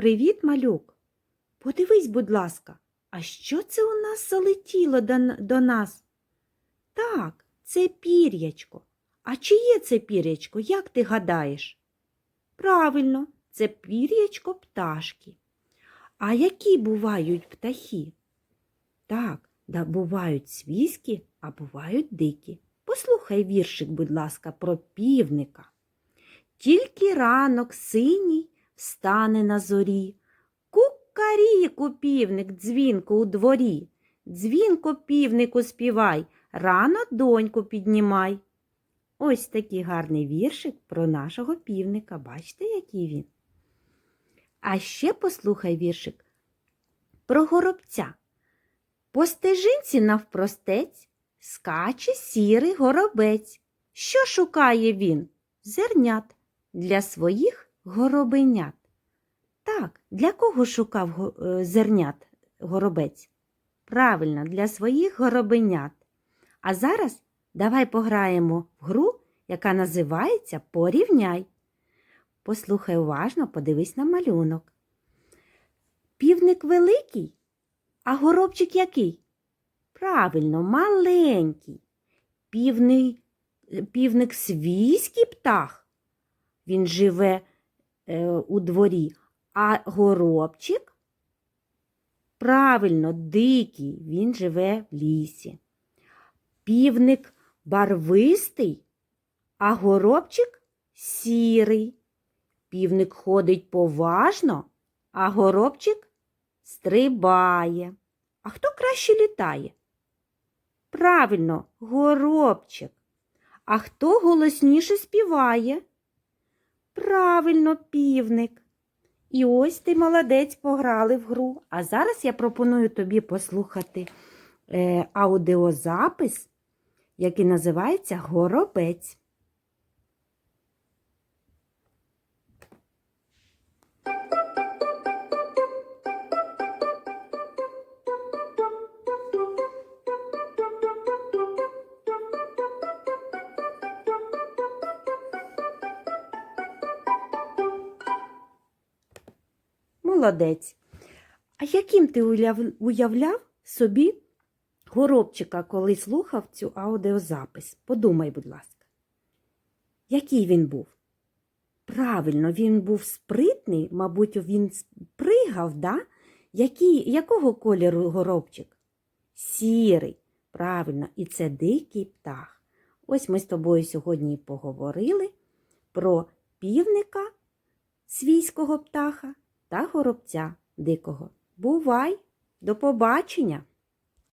Привіт, малюк. Подивись, будь ласка, а що це у нас залетіло до, до нас? Так, це пір'ячко. А чиє це пір'ячко, як ти гадаєш? Правильно, це пір'ячко пташки. А які бувають птахи? Так, да бувають свійські, а бувають дикі. Послухай віршик, будь ласка, про півника. Тільки ранок синій встане на зорі. Кукаріку, півник, дзвінко у дворі. Дзвінко, півнику, співай, рано доньку піднімай. Ось такий гарний віршик про нашого півника. Бачите, який він? А ще послухай віршик про горобця. По стежинці навпростець скаче сірий горобець. Що шукає він? Зернят для своїх горобенят. Так, для кого шукав е, зернят горобець? Правильно, для своїх горобенят. А зараз давай пограємо в гру, яка називається Порівняй. Послухай уважно, подивись на малюнок. Півник великий, а горобчик який? Правильно, маленький. Півний, півник свійський птах. Він живе е, у дворі, а горобчик правильно, дикий, він живе в лісі. Півник барвистий, а горобчик сірий. Півник ходить поважно, а горобчик стрибає. А хто краще літає? Правильно, горобчик. А хто голосніше співає? Правильно, півник. І ось ти молодець пограли в гру. А зараз я пропоную тобі послухати е, аудіозапис, який називається Горобець. Молодець. А яким ти уявляв собі горобчика, коли слухав цю аудіозапис? Подумай, будь ласка. Який він був? Правильно, він був спритний, мабуть, він пригав, да? Який, якого кольору горобчик? Сірий. Правильно, і це дикий птах. Ось ми з тобою сьогодні поговорили про півника свійського птаха та горобця дикого. Бувай! До побачення!